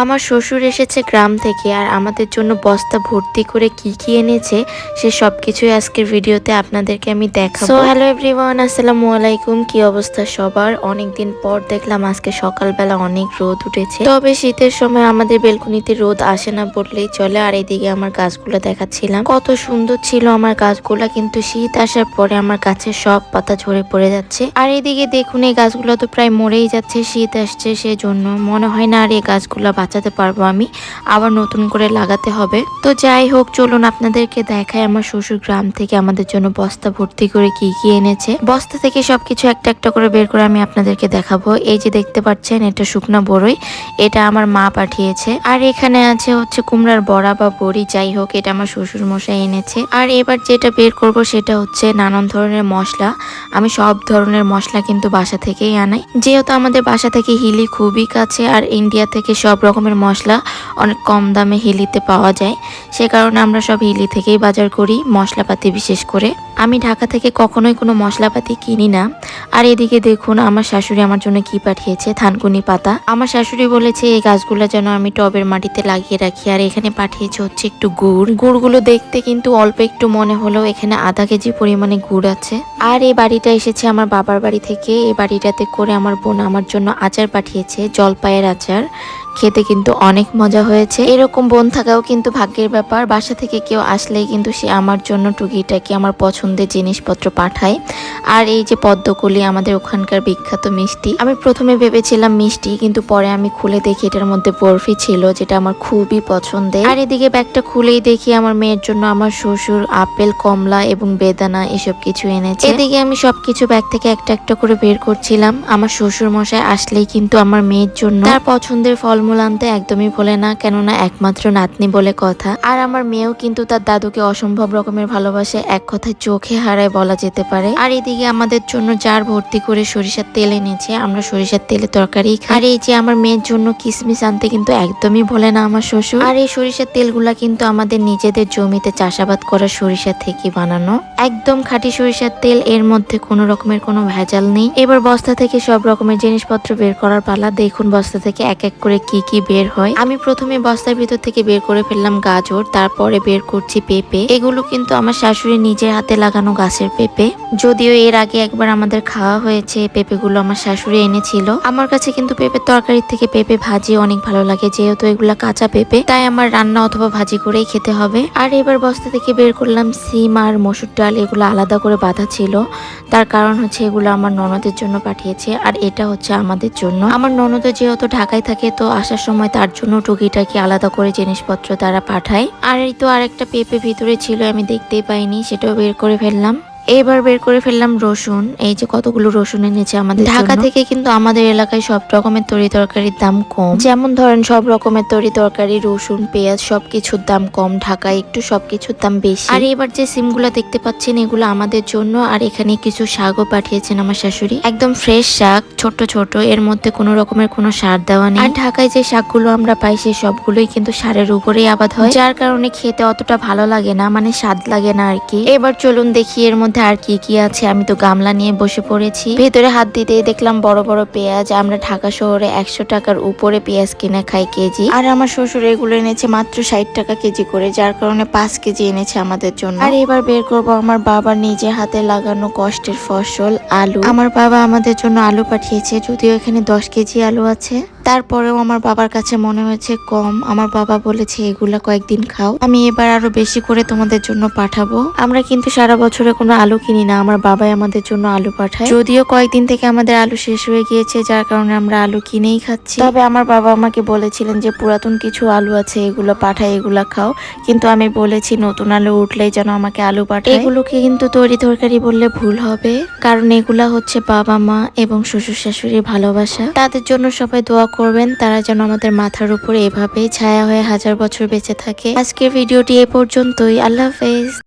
আমার শ্বশুর এসেছে গ্রাম থেকে আর আমাদের জন্য বস্তা ভর্তি করে কি কি এনেছে, সে সব কিছুই আজকের ভিডিওতে আপনাদেরকে আমি দেখাবো। সো হ্যালো এভরিওয়ান আসসালামু আলাইকুম। কি অবস্থা সবার? অনেকদিন পর দেখলাম আজকে সকালবেলা অনেক রোদ উঠেছে। তবে শীতের সময় আমাদের বেলকুনিতে রোদ আসে না বললেই চলে। আর এদিকে আমার গাছগুলো দেখাচ্ছিলাম। কত সুন্দর ছিল আমার গাছগুলা, কিন্তু শীত আসার পরে আমার গাছের সব পাতা ঝরে পড়ে যাচ্ছে। আর এদিকে দেখুন, এই গাছগুলো তো প্রায় মরেই যাচ্ছে, শীত আসছে সেজন্য। মনে হয় না আর এই গাছগুলো বাঁচাতে পারব আমি। আবার নতুন করে লাগাতে হবে। তো যাই হোক, চলুন আপনাদেরকে দেখায় আমার শ্বশুর গ্রাম থেকে আমাদের জন্য বস্তা ভর্তি করে কি কি এনেছে। বস্তা থেকে সবকিছু একটা একটা করে বের করে আমি আপনাদেরকে দেখাবো। এই যে দেখতে পাচ্ছেন, এটা শুকনা বড়ই। এটা আমার মা পাঠিয়েছে। আর এখানে আছে হচ্ছে কুমড়ার বড়া বা বড়ি, যাই হোক, এটা আমার শ্বশুর মশাই এনেছে। আর এবার যেটা বের করব সেটা হচ্ছে নানান ধরনের মশলা। আমি সব ধরনের মশলা কিন্তু বাসা থেকেই আনাই। যেহেতু আমাদের বাসা থেকে হিলি খুবই কাছে, আর ইন্ডিয়া থেকে সব রকমের মশলা অনেক কম দামে হিলিতে পাওয়া যায়। সে কারণে আমরা সব হিলি থেকেই বাজার করি, মশলাপাতি বিশেষ করে। আমি ঢাকা থেকে কখনোই কোনো মশলাপাতি কিনি না। আর এদিকে দেখুন, আমার শাশুড়ি আমার জন্য কি পাঠিয়েছে, থানকুনি পাতা। আমার শাশুড়ি বলেছে, এই গাছগুলো যেন আমি টবের মাটিতে লাগিয়ে রাখি। আর এখানে পাঠিয়েছে হচ্ছে একটু গুড়। গুড়গুলো দেখতে কিন্তু অল্প একটু মনে হলেও এখানে আধা কেজি পরিমাণে গুড় আছে। আর এই বাড়িটা এসেছে আমার বাবার বাড়ি থেকে। এই বাড়িটাতে করে আমার বোন আমার জন্য আচার পাঠিয়েছে, জলপাইয়ের আচার। খেতে কিন্তু অনেক মজা হয়েছে। এরকম বোন থাকাও কিন্তু ভাগ্যের ব্যাপার বাসা থেকে কেউ আসলেই কিন্তু সে আমার জন্য টুকিটাকি আমার পছন্দের জিনিসপত্র পাঠায়। আর এই যে পদ্মকলি, আমাদের ওখানকার বিখ্যাত মিষ্টি। আমি প্রথমে ভেবেছিলাম মিষ্টি, কিন্তু পরে আমি খুলে দেখি এটার মধ্যে বরফি ছিল, যেটা আমার খুবই পছন্দের। আর এদিকে ব্যাগটা খুলেই দেখি আমার মেয়ের জন্য আমার শ্বশুর আপেল, কমলা এবং বেদানা এসব কিছু এনেছে। এদিকে আমি সবকিছু ব্যাগ থেকে একটা একটা করে বের করছিলাম। আমার শ্বশুর মশাই আসলেই কিন্তু আমার মেয়ের জন্য। তার পছন্দের ফলমূল আনতে একদমই ভোলে না, কেননা একমাত্র নাতনি বলে কথা। আর আমার মেয়েও কিন্তু তার দাদুকে অসম্ভব রকমের ভালোবাসে। এক কথায় চোখে হারায় বলা যেতে পারে। আর এদিকে আমাদের জন্য জার ভর্তি করে সরিষার তেল এনেছে, আমরা সরিষার তেলে তরকারি আর এই যে আমার মেয়ের জন্য কিসমিস আনতে কিন্তু একদমই ভোলে না আমার শ্বশুর। আর এই সরিষার তেলগুলা কিন্তু আমাদের নিজেদের জমিতে চাষাবাদ করা সরিষা থেকে বানানো। একদম খাঁটি সরিষার তেল, এর মধ্যে কোনো রকমের কোনো ভেজাল নেই। এবার বস্তা থেকে সব রকমের জিনিসপত্র বের করার পালা। দেখুন বস্তা থেকে এক এক করে কি কি বের হয়। আমি প্রথমে বস্তার ভিতর থেকে বের করে ফেললাম গাজর। তারপরে বের করছি পেঁপে। এগুলো কিন্তু আমার শাশুড়ি নিজের হাতে লাগানো গাছের পেঁপে। যদিও এর আগে একবার আমাদের খাওয়া হয়েছে, পেঁপেগুলো আমার শাশুড়ি এনেছিল। আমার কাছে কিন্তু পেঁপের তরকারির থেকে পেঁপে ভাজি অনেক ভালো লাগে, যেহেতু এগুলা কাঁচা পেঁপে। তাই আমার রান্না অথবা ভাজি করেই খেতে হবে। আর এবার বস্তা থেকে বের করলাম সিম আর মসুর ডাল, এগুলো আলাদা করে বাঁধা ছিল। তার কারণ হচ্ছে এগুলো আমার ননদের জন্য পাঠিয়েছে, আর এটা হচ্ছে আমাদের জন্য। আমার ননদ যেহেতু ঢাকায় থাকে, তো আসার সময় তার জন্য টুকিটাকি আলাদা করে জিনিসপত্র তারা পাঠায়। আর এই তো আরেকটা পেঁপে ভিতরে ছিল আমি দেখতেই পাইনি সেটাও বের করে ফেললাম। এবার বের করে ফেললাম রসুন। এই যে কতগুলো রসুন এনেছে আমাদের ঢাকা থেকে কিন্তু আমাদের এলাকায় সব রকমের তরি তরকারির দাম কম। যেমন ধরেন সব রকমের তরি তরকারি রসুন পেঁয়াজ সবকিছুর দাম কম। ঢাকায় একটু সবকিছুর দাম বেশি। আর এবার যে সিমগুলো দেখতে পাচ্ছেন এগুলো আমাদের জন্য। আর এখানে কিছু শাকও পাঠিয়েছেন আমার শাশুড়ি। একদম ফ্রেশ শাক ছোট ছোট। এর মধ্যে কোনো রকমের কোনো সার দেওয়া নেই। আর ঢাকায় যে শাকগুলো আমরা পাই সেই সবগুলোই কিন্তু সারের উপরেই আবাদ হয়। যার কারণে খেতে অতটা ভালো লাগে না মানে স্বাদ লাগে না আর কি। এবার চলুন দেখি এর মধ্যে আর কি কি আছে? আমি তো গামলা নিয়ে বসে পড়েছি। ভেতরে হাত দিতে দেখলাম বড় বড় পেঁয়াজ। আমরা ঢাকা শহরে একশো টাকার উপরে পেঁয়াজ কিনে খাই কেজি। আর আমার শ্বশুর এগুলো এনেছে মাত্র ষাট টাকা কেজি করে, যার কারণে পাঁচ কেজি এনেছে আমাদের জন্য। আর এবার বের করব আমার বাবার নিজে হাতে লাগানো কষ্টের ফসল, আলু। আমার বাবা আমাদের জন্য আলু পাঠিয়েছে, যদিও এখানে দশ কেজি আলু আছে। তারপরেও আমার বাবার কাছে মনে হয়েছে, কম, আমার বাবা বলেছে এগুলা কয়েকদিন খাও। আমি এবার আরও বেশি করে তোমাদের জন্য পাঠাবো। আমরা কিন্তু সারা বছরে কোনো আলু কিনি না, আমার বাবাই আমাদের জন্য আলু পাঠায়। যদিও কয়েকদিন থেকে আমাদের আলু শেষ হয়ে গিয়েছে, যার কারণে আমরা আলু কিনেই খাচ্ছি। তবে আমার বাবা আমাকে বলেছিলেন যে, পুরাতন কিছু আলু আছে, এগুলো পাঠায়, এগুলা খাও। কিন্তু আমি বলেছি, নতুন আলু উঠলেই যেন আমাকে আলু পাঠায়। এগুলোকে কিন্তু তৈরি তরকারি বললে ভুল হবে। কারণ এগুলা হচ্ছে বাবা মা এবং শ্বশুর শাশুড়ির ভালোবাসা। তাদের জন্য সবাই দোয়া করবেন, তারা যেন আমাদের মাথার উপর এভাবেই ছায়া হয়ে হাজার বছর বেঁচে থাকে। আজকের ভিডিওটি এ পর্যন্তই। আল্লাহ হাফেজ।